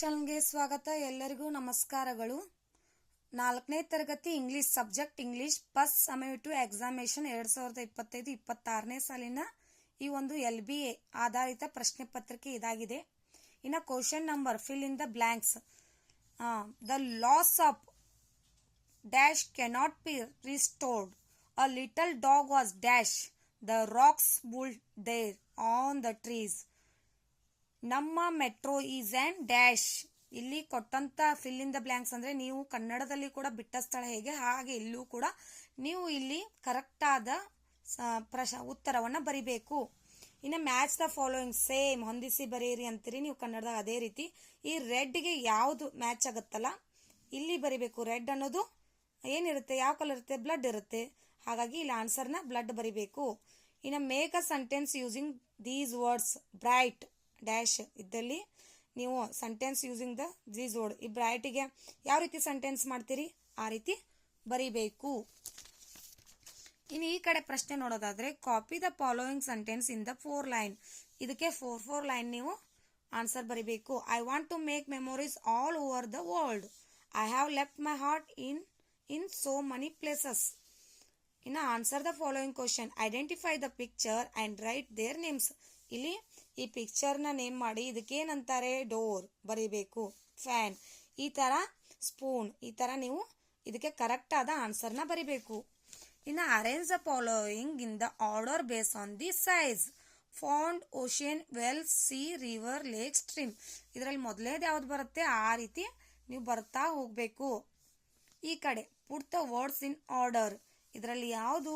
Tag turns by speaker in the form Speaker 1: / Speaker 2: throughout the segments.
Speaker 1: ಚಾನಲ್ಗೆ ಸ್ವಾಗತ. ಎಲ್ಲರಿಗೂ ನಮಸ್ಕಾರಗಳು. ನಾಲ್ಕನೇ ತರಗತಿ English subject English first two examination ಎರಡ್ ಸಾವಿರದ ಇಪ್ಪತ್ತೈದು, ಇಪ್ಪತ್ತಾರನೇ ಸಾಲಿನ ಈ ಒಂದು ಎಲ್ ಬಿ ಎ ಆಧಾರಿತ ಪ್ರಶ್ನೆ ಪತ್ರಿಕೆ ಇದಾಗಿದೆ. ಇನ್ನು question number fill in the blanks the loss of dash cannot be restored a little dog was dash the rocks bull there on the trees Namma Metro is and dash. ಇಲ್ಲಿ ಕೊಟ್ಟಂತ fill in the blanks ಅಂದ್ರೆ ನೀವು ಕನ್ನಡದಲ್ಲಿ ಕೂಡ ಬಿಟ್ಟ ಸ್ಥಳ ಹೇಗೆ, ಹಾಗೆ ಇಲ್ಲೂ ಕೂಡ ನೀವು ಇಲ್ಲಿ ಕರೆಕ್ಟ್ ಆದ ಸ- ಪ್ರಶ, ಉತ್ತರವನ್ನ ಬರಿಬೇಕು. ಇನ್ನು ಮ್ಯಾಚ್ ದ ಫಾಲೋಯಿಂಗ್ ಸೇಮ್ ಹೊಂದಿಸಿ ಬರೀರಿ ಅಂತೀರಿ ನೀವು ಕನ್ನಡದ ಅದೇ ರೀತಿ. ಈ ರೆಡ್ಗೆ ಯಾವುದು ಮ್ಯಾಚ್ ಆಗುತ್ತಲ್ಲ, ಇಲ್ಲಿ ಬರಿಬೇಕು. ರೆಡ್ ಅನ್ನೋದು ಏನಿರುತ್ತೆ, ಯಾವ ಕಲರ್ ಇರುತ್ತೆ? ಬ್ಲಡ್ ಇರುತ್ತೆ. ಹಾಗಾಗಿ ಇಲ್ಲಿ ಆನ್ಸರ್ನ ಬ್ಲಡ್ ಬರಿಬೇಕು. ಇನ್ನು make a sentence using these words bright dash ಇದ್ದಲ್ಲಿ ನೀವು sentence using the these word ಈ ಯಾವ ರೀತಿ ಸೆಂಟೆನ್ಸ್ ಮಾಡ್ತೀರಿ, ಆ ರೀತಿ ಬರಿಬೇಕು. ಇನ್ನು ಈ ಕಡೆ ಪ್ರಶ್ನೆ ನೋಡೋದಾದ್ರೆ copy the following sentence in the four line ಇದಕ್ಕೆ ಫೋರ್ ಫೋರ್ ಲೈನ್ ನೀವು ಆನ್ಸರ್ ಬರಿಬೇಕು. I want to make memories all over the world I have left my heart in in so many places ಇನ್ನು answer the following question identify the picture and write their names ಇಲ್ಲಿ ಈ ಪಿಕ್ಚರ್ನ name ಮಾಡಿ. ಇದಕ್ಕೇನಂತಾರೆ? Door ಬರೀಬೇಕು. Fan ಈ ತರ spoon ಈ ತರ ನೀವು ಇದಕ್ಕೆ ಕರೆಕ್ಟ್ ಆದ ಆನ್ಸರ್ನ ಬರಿಬೇಕು. ಇನ್ನು arrange the following in the order base on the size pond ocean well sea river lake stream ಇದರಲ್ಲಿ ಮೊದಲೇದು ಯಾವ್ದು ಬರುತ್ತೆ? ಆ ರೀತಿ ನೀವು ಬರ್ತಾ ಹೋಗ್ಬೇಕು. ಈ ಕಡೆ put the words in order ಇದರಲ್ಲಿ ಯಾವುದು?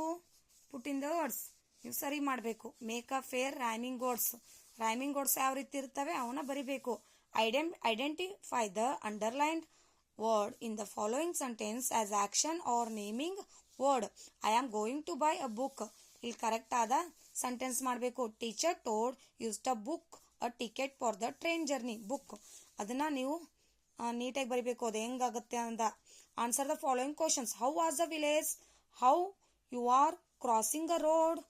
Speaker 1: ಪುಟ್ ಇನ್ ದ ವರ್ಡ್ಸ್ ನೀವು ಸರಿ ಮಾಡಬೇಕು. Make a pair rhyming words rhyming words ಯಾವ ರೀತಿ ಇರ್ತವೆ ಅವನ್ನ ಬರಿಬೇಕು. ಐಡೆಂ identify the underlined word in the following sentence as action or naming word I am going to buy a book ಇಲ್ಲಿ correct ಆದ ಸೆಂಟೆನ್ಸ್ ಮಾಡಬೇಕು. Teacher toad use the book a ticket for the train journey book ಅದನ್ನ ನೀವು ನೀಟಾಗಿ ಬರಿಬೇಕು. ಅದು ಹೆಂಗಾಗುತ್ತೆ ಅಂತ. Answer the following questions how was the village how you are crossing a road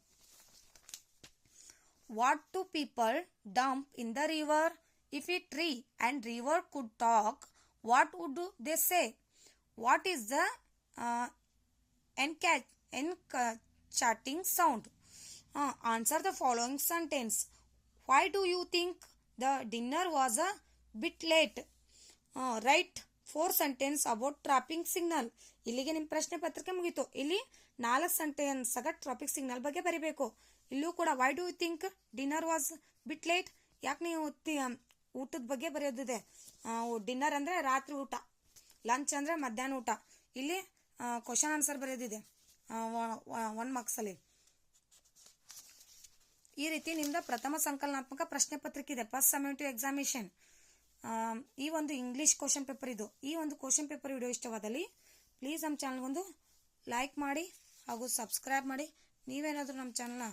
Speaker 1: what do people dump in the river if a tree and river could talk what would they say what is the uh, chatting sound Uh, answer the following sentence why do you think the dinner was a bit late uh, write four sentence about trapping signal ಇಲ್ಲಿಗೆ ನಿಮ್ಮ ಪ್ರಶ್ನೆ ಪತ್ರಿಕೆ ಮುಗೀತು ಇಲ್ಲಿ ನಾಲ್ಕು sentence ಆಗ traffic signal ಬಗ್ಗೆ ಬರಿಬೇಕು ಇಲ್ಲೂ ಕೂಡ why do you think dinner was bit late ಯಾಕೆ ನೀವು ಊಟದ ಬಗ್ಗೆ ಬರೆಯೋದಿದೆ. ಡಿನ್ನರ್ ಅಂದ್ರೆ ರಾತ್ರಿ ಊಟ ಲಂಚ್ ಅಂದ್ರೆ ಮಧ್ಯಾಹ್ನ ಊಟ. ಇಲ್ಲಿ ಕ್ವಶನ್ ಆನ್ಸರ್ ಬರೆಯೋದಿದೆ. ಒನ್ ಮಾರ್ಕ್ಸ್ ಅಲ್ಲಿ. ಈ ರೀತಿ ನಿಮ್ದು ಪ್ರಥಮ ಸಂಕಲನಾತ್ಮಕ ಪ್ರಶ್ನೆ ಪತ್ರಿಕೆ ಇದೆ. ಫಸ್ಟ್ ಸಮೇಟಿವ್ ಎಕ್ಸಾಮಿನೇಷನ್ ಈ ಒಂದು ಇಂಗ್ಲಿಷ್ ಕ್ವಶನ್ ಪೇಪರ್ ಇದು. ಈ ಒಂದು ಕ್ವಶನ್ ಪೇಪರ್ ವಿಡಿಯೋ ಇಷ್ಟವಾದಲ್ಲಿ ಪ್ಲೀಸ್ ನಮ್ಮ ಚಾನಲ್ಗೊಂದು ಲೈಕ್ ಮಾಡಿ ಹಾಗೂ ಸಬ್ಸ್ಕ್ರೈಬ್ ಮಾಡಿ. ನೀವೇನಾದರೂ ನಮ್ಮ ಚಾನಲ್ನ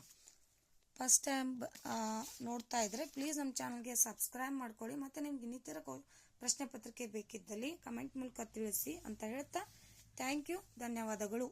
Speaker 1: ಫಸ್ಟ್ ಟೈಮ್ ನೋಡ್ತಾ ಇದ್ರೆ ಪ್ಲೀಸ್ ನಮ್ಮ ಚಾನಲ್ಗೆ ಸಬ್ಸ್ಕ್ರೈಬ್ ಮಾಡ್ಕೊಳ್ಳಿ. ಮತ್ತು ನಿಮ್ಗೆ ಇನ್ನಿತರ ಪ್ರಶ್ನೆ ಪತ್ರಿಕೆ ಬೇಕಿದ್ದಲ್ಲಿ ಕಮೆಂಟ್ ಮೂಲಕ ತಿಳಿಸಿ ಅಂತ ಹೇಳ್ತಾ ಥ್ಯಾಂಕ್ ಯು ಧನ್ಯವಾದಗಳು.